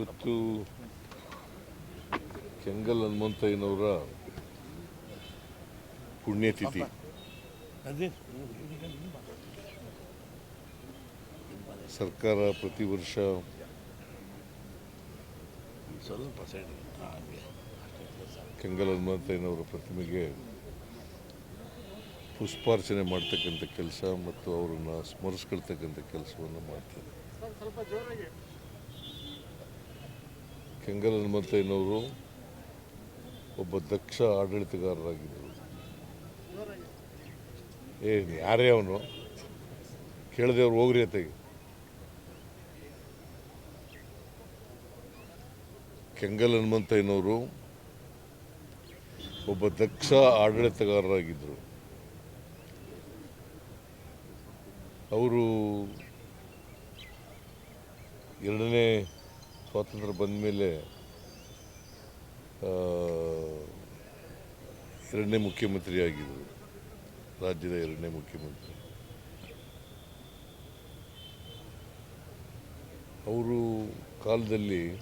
ಇವತ್ತು ಕೆಂಗಲ್ ಹನುಮಂತಯ್ಯನವರ ಪುಣ್ಯತಿಥಿ. ಸರ್ಕಾರ ಪ್ರತಿ ವರ್ಷ ಕೆಂಗಲ್ ಹನುಮಂತಯ್ಯನವರ ಪ್ರತಿಮೆಗೆ ಪುಷ್ಪಾರ್ಚನೆ ಮಾಡ್ತಕ್ಕಂಥ ಕೆಲಸ ಮತ್ತು ಅವರನ್ನು ಸ್ಮರಿಸ್ಕೊಳ್ತಕ್ಕಂಥ ಕೆಲಸವನ್ನು ಮಾಡ್ತಾರೆ. ಕೆಂಗಲ್ ಹನುಮಂತಯ್ಯನವರು ಒಬ್ಬ ದಕ್ಷ ಆಡಳಿತಗಾರರಾಗಿದ್ದರು. ಏ, ಯಾರೇ ಅವನು? ಕೇಳದವ್ರು ಹೋಗ್ರಿ ಅತೆಗೆ ಕೆಂಗಲ್ ಹನುಮಂತಯ್ಯನವರು ಒಬ್ಬ ದಕ್ಷ ಆಡಳಿತಗಾರರಾಗಿದ್ದರು. ಅವರು ಎರಡನೇ ಸ್ವಾತಂತ್ರ್ಯ ಬಂದ ಮೇಲೆ ಎರಡನೇ ಮುಖ್ಯಮಂತ್ರಿ ಆಗಿದ್ದರು. ರಾಜ್ಯದ ಎರಡನೇ ಮುಖ್ಯಮಂತ್ರಿ. ಅವರು ಕಾಲದಲ್ಲಿ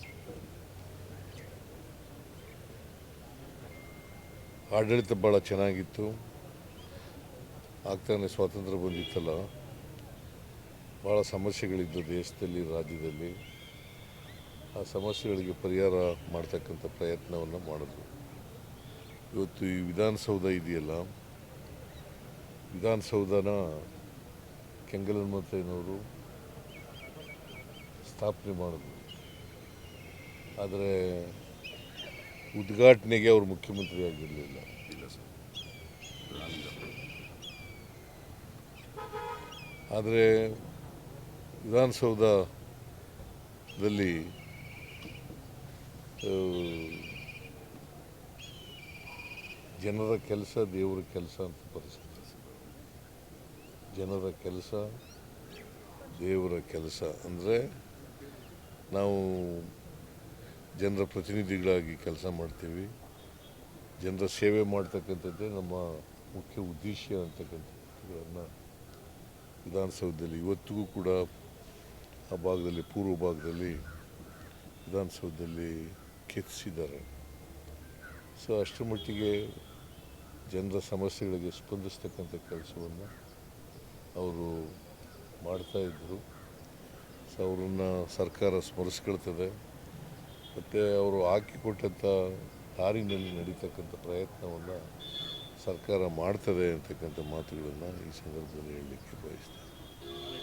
ಆಡಳಿತ ಭಾಳ ಚೆನ್ನಾಗಿತ್ತು. ಆಗ್ತಾನೆ ಸ್ವಾತಂತ್ರ್ಯ ಬಂದಿತ್ತಲ್ಲ. ಭಾಳ ಸಮಸ್ಯೆಗಳಿದ್ದವು ದೇಶದಲ್ಲಿ, ರಾಜ್ಯದಲ್ಲಿ. ಆ ಸಮಸ್ಯೆಗಳಿಗೆ ಪರಿಹಾರ ಮಾಡ್ತಕ್ಕಂಥ ಪ್ರಯತ್ನವನ್ನು ಮಾಡಿದ್ರು ಇವತ್ತು ಈ ವಿಧಾನಸೌಧ ಇದೆಯಲ್ಲ ವಿಧಾನಸೌಧನ ಕೆಂಗಲ್ ಹನುಮಂತಯ್ಯನವರು ಸ್ಥಾಪನೆ ಮಾಡಿದ್ರು. ಆದರೆ ಉದ್ಘಾಟನೆಗೆ ಅವರು ಮುಖ್ಯಮಂತ್ರಿ ಆಗಿರಲಿಲ್ಲ. ಇಲ್ಲ ಸರ್. ಆದರೆ ವಿಧಾನಸೌಧದಲ್ಲಿ ಜನರ ಕೆಲಸ ದೇವರ ಕೆಲಸ ಅಂತ ಪರಿಸ್ಥಿತಿ. ಜನರ ಕೆಲಸ ದೇವರ ಕೆಲಸ ಅಂದರೆ ನಾವು ಜನರ ಪ್ರತಿನಿಧಿಗಳಾಗಿ ಕೆಲಸ ಮಾಡ್ತೀವಿ. ಜನರ ಸೇವೆ ಮಾಡ್ತಕ್ಕಂಥದ್ದೇ ನಮ್ಮ ಮುಖ್ಯ ಉದ್ದೇಶ ಅಂತಕ್ಕಂಥದ್ದನ್ನು ವಿಧಾನಸೌಧದಲ್ಲಿ ಇವತ್ತಿಗೂ ಕೂಡ ಆ ಭಾಗದಲ್ಲಿ, ಪೂರ್ವ ಭಾಗದಲ್ಲಿ ವಿಧಾನಸೌಧದಲ್ಲಿ ಕೆತ್ತಿಸಿದ್ದಾರೆ ಸೊ ಅಷ್ಟರ ಮಟ್ಟಿಗೆ ಜನರ ಸಮಸ್ಯೆಗಳಿಗೆ ಸ್ಪಂದಿಸ್ತಕ್ಕಂಥ ಕೆಲಸವನ್ನು ಅವರು ಮಾಡ್ತಾಯಿದ್ರು ಸೊ ಅವರನ್ನು ಸರ್ಕಾರ ಸ್ಮರಿಸ್ಕೊಳ್ತದೆ. ಮತ್ತು ಅವರು ಹಾಕಿಕೊಟ್ಟಂಥ ದಾರಿನಲ್ಲಿ ನಡೀತಕ್ಕಂಥ ಪ್ರಯತ್ನವನ್ನು ಸರ್ಕಾರ ಮಾಡ್ತದೆ ಅಂತಕ್ಕಂಥ ಮಾತುಗಳನ್ನು ಈ ಸಂದರ್ಭದಲ್ಲಿ ಹೇಳಲಿಕ್ಕೆ ಬಯಸ್ತೇನೆ.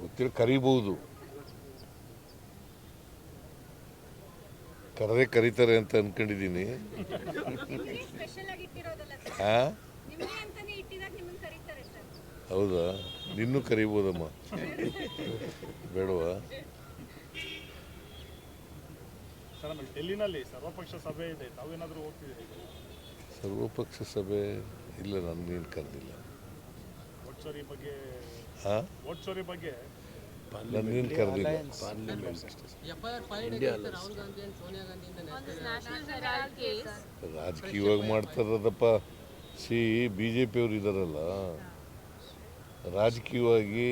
ಗೊತ್ತಿಲ್ಲ ಕರಿಬಹುದು. ಕರೆದೇ ಕರೀತಾರೆ ಅಂತ ಅನ್ಕೊಂಡಿದ್ದೀನಿ. ನಿಮ್ಗೆ ಸ್ಪೆಷಲ್ ಆಗಿ ಇಟ್ಟಿರೋದಲ್ಲ ಸರ್? ಹಾಂ ನಿಮ್ಗೆ ಇಟ್ಟಿದಾಗ ನಿಮ್ಮನ್ನ ಕರೀತಾರೆ ಸರ್. ಹೌದಾ? ನಿನ್ನೂ ಕರಿಬೋದಮ್ಮ. ಬೇಡವಾ? ಸರ್ವಪಕ್ಷ ಸಭೆ ಇಲ್ಲ ತಾವೇನಾದರೂ ನೀನು ಸರ್ವಪಕ್ಷ ಸಭೆ ಇಲ್ಲ ನನ್ನೇನು ಕರೆದಿಲ್ಲ. ನನ್ನೇನು ಕರೆದಿಲ್ಲ ರಾಜಕೀಯವಾಗಿ ಮಾಡ್ತಾರದಪ್ಪ. ಸಿ ಬಿ ಜೆ ಪಿಯವರು ಇದ್ದಾರಲ್ಲ ರಾಜಕೀಯವಾಗಿ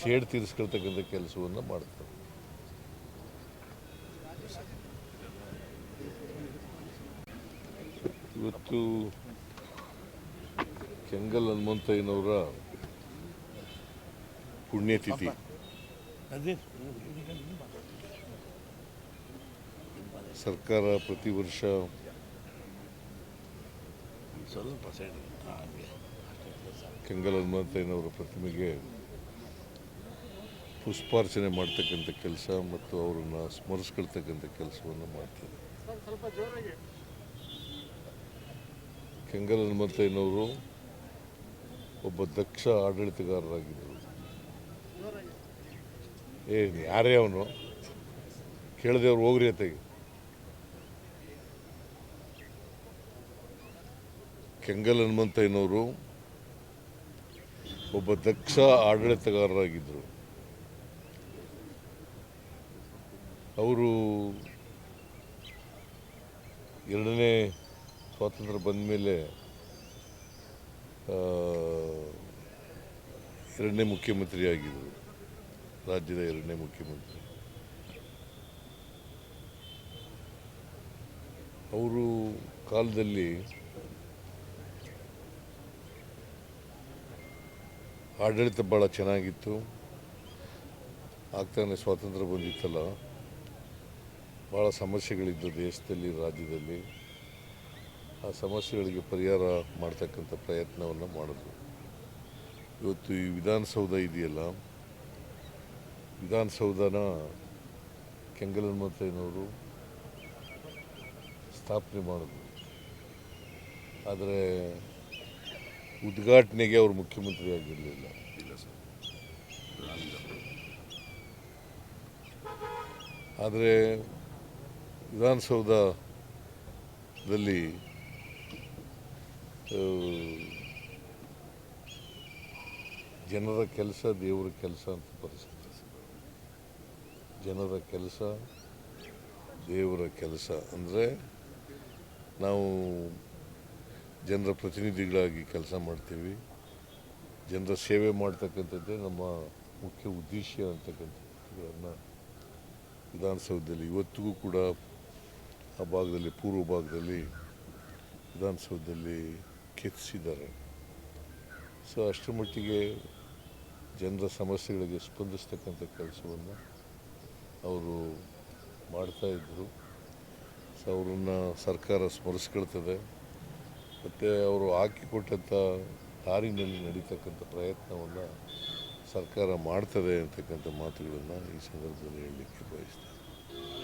ಸೇಡ್ ತೀರಿಸ್ಕೊಳ್ತಕ್ಕಂಥ ಕೆಲಸವನ್ನು ಮಾಡ್ತಾರೆ. ಇವತ್ತು ಕೆಂಗಲ್ ಹನುಮಂತಯ್ಯನವರ ಪುಣ್ಯತಿಥಿ. ಸರ್ಕಾರ ಪ್ರತಿ ವರ್ಷ ಕೆಂಗಲ್ ಹನುಮಂತಯ್ಯನವರ ಪ್ರತಿಮೆಗೆ ಪುಷ್ಪಾರ್ಚನೆ ಮಾಡ್ತಕ್ಕಂಥ ಕೆಲಸ ಮತ್ತು ಅವರನ್ನು ಸ್ಮರಿಸ್ಕೊಳ್ತಕ್ಕಂಥ ಕೆಲಸವನ್ನು ಮಾಡ್ತಾರೆ. ಕೆಂಗಲ್ ಹನುಮಂತಯ್ಯನವರು ಒಬ್ಬ ದಕ್ಷ ಆಡಳಿತಗಾರರಾಗಿದ್ದರು. ಏ, ಯಾರೇ ಅವನು? ಕೇಳದೇವ್ರು ಹೋಗ್ರಿ ಅತ್ತಾಗಿ. ಕೆಂಗಲ್ ಹನುಮಂತಯ್ಯನವರು ಒಬ್ಬ ದಕ್ಷ ಆಡಳಿತಗಾರರಾಗಿದ್ದರು. ಅವರು ಎರಡನೇ ಸ್ವಾತಂತ್ರ್ಯ ಬಂದ ಮೇಲೆ ಎರಡನೇ ಮುಖ್ಯಮಂತ್ರಿ ಆಗಿದ್ದರು ರಾಜ್ಯದ ಎರಡನೇ ಮುಖ್ಯಮಂತ್ರಿ. ಅವರು ಕಾಲದಲ್ಲಿ ಆಡಳಿತ ಭಾಳ ಚೆನ್ನಾಗಿತ್ತು. ಆಗ್ತಾನೆ ಸ್ವಾತಂತ್ರ್ಯ ಬಂದಿತ್ತಲ್ಲ. ಭಾಳ ಸಮಸ್ಯೆಗಳಿದ್ದವು ದೇಶದಲ್ಲಿ, ರಾಜ್ಯದಲ್ಲಿ. ಆ ಸಮಸ್ಯೆಗಳಿಗೆ ಪರಿಹಾರ ಮಾಡ್ತಕ್ಕಂಥ ಪ್ರಯತ್ನವನ್ನು ಮಾಡಿದ್ರು ಇವತ್ತು ಈ ವಿಧಾನಸೌಧ ಇದೆಯಲ್ಲ ವಿಧಾನಸೌಧನ ಕೆಂಗಲ್ ಹನುಮಂತಯ್ಯನವರು ಸ್ಥಾಪನೆ ಮಾಡಿದ್ರು. ಆದರೆ ಉದ್ಘಾಟನೆಗೆ ಅವರು ಮುಖ್ಯಮಂತ್ರಿ ಆಗಿರಲಿಲ್ಲ. ಇಲ್ಲ ಸರ್. ಆದರೆ ವಿಧಾನಸೌಧದಲ್ಲಿ ಜನರ ಕೆಲಸ ದೇವರ ಕೆಲಸ ಅಂತ ಪರಿಸ್ಥಿತಿ. ಜನರ ಕೆಲಸ ದೇವರ ಕೆಲಸ ಅಂದರೆ ನಾವು ಜನರ ಪ್ರತಿನಿಧಿಗಳಾಗಿ ಕೆಲಸ ಮಾಡ್ತೀವಿ. ಜನರ ಸೇವೆ ಮಾಡ್ತಕ್ಕಂಥದ್ದೇ ನಮ್ಮ ಮುಖ್ಯ ಉದ್ದೇಶ ಅಂತಕ್ಕಂಥದ್ದನ್ನು ವಿಧಾನಸೌಧದಲ್ಲಿ ಇವತ್ತಿಗೂ ಕೂಡ ಆ ಭಾಗದಲ್ಲಿ, ಪೂರ್ವ ಭಾಗದಲ್ಲಿ ವಿಧಾನಸೌಧದಲ್ಲಿ ಕೆತ್ತಿಸಿದ್ದಾರೆ. ಸೊ ಅಷ್ಟರ ಮಟ್ಟಿಗೆ ಜನರ ಸಮಸ್ಯೆಗಳಿಗೆ ಸ್ಪಂದಿಸ್ತಕ್ಕಂಥ ಕೆಲಸವನ್ನು ಅವರು ಮಾಡ್ತಾಯಿದ್ರು ಸೊ ಅವರನ್ನು ಸರ್ಕಾರ ಸ್ಮರಿಸ್ಕೊಳ್ತದೆ. ಮತ್ತು ಅವರು ಹಾಕಿಕೊಟ್ಟಂಥ ದಾರಿನಲ್ಲಿ ನಡೀತಕ್ಕಂಥ ಪ್ರಯತ್ನವನ್ನು ಸರ್ಕಾರ ಮಾಡ್ತದೆ ಅಂತಕ್ಕಂಥ ಮಾತುಗಳನ್ನು ಈ ಸಂದರ್ಭದಲ್ಲಿ ಹೇಳಲಿಕ್ಕೆ ಬಯಸ್ತೇನೆ.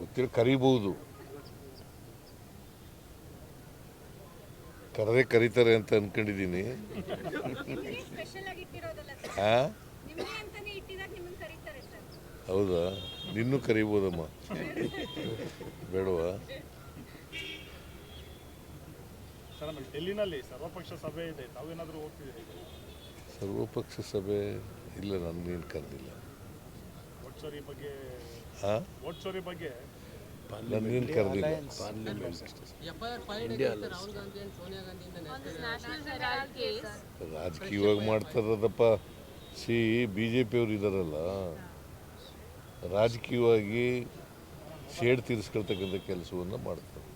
ಗೊತ್ತಿಲ್ಲ ಕರಿಬೋದು ಕರೆದೇ ಕರೀತಾರೆ ಅಂತ ಅನ್ಕೊಂಡಿದ್ದೀನಿ. ನಿಮಗೆ ಸ್ಪೆಷಲ್ ಆಗಿ ಇಟ್ಟಿರೋದಲ್ಲ ಸರ್? ಹಾಂ ನಿಮಗೆ ಅಂತಾನೆ ಇಟ್ಟಿದಾಗ ನಿಮ್ಮನ್ನ ಕರೀತಾರೆ ಸರ್. ಹೌದಾ? ನಿನ್ನೂ ಕರಿಬೋದಮ್ಮ. ಬೇಡವಾ? ಸರ್ವಪಕ್ಷ ಸಭೆ ಇದೆ. ಸರ್ವಪಕ್ಷ ಸಭೆ ಇಲ್ಲ ನನ್ನೇನು ಕರೆದಿಲ್ಲ. ಕರೆದಿಲ್ಲ? ಕೇಸ್ ರಾಜಕೀಯವಾಗಿ ಮಾಡ್ತಾರದಪ್ಪ ಸಿ ಬಿ ಜೆ ಪಿಯವರು ಇದ್ದಾರಲ್ಲ ರಾಜಕೀಯವಾಗಿ ಸೇಡ್ ತೀರಿಸ್ಕೊಳ್ತಕ್ಕಂಥ ಕೆಲಸವನ್ನು ಮಾಡ್ತಾರೆ.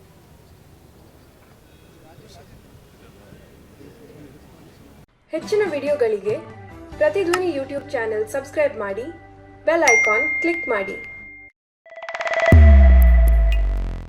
ಹೆಚ್ಚಿನ ವಿಡಿಯೋಗಳಿಗೆ ಪ್ರತಿಧ್ವನಿ ಯೂಟ್ಯೂಬ್ ಚಾನೆಲ್ ಸಬ್ಸ್ಕ್ರೈಬ್ ಮಾಡಿ ಬೆಲ್ ಐಕಾನ್ ಕ್ಲಿಕ್ ಮಾಡಿ.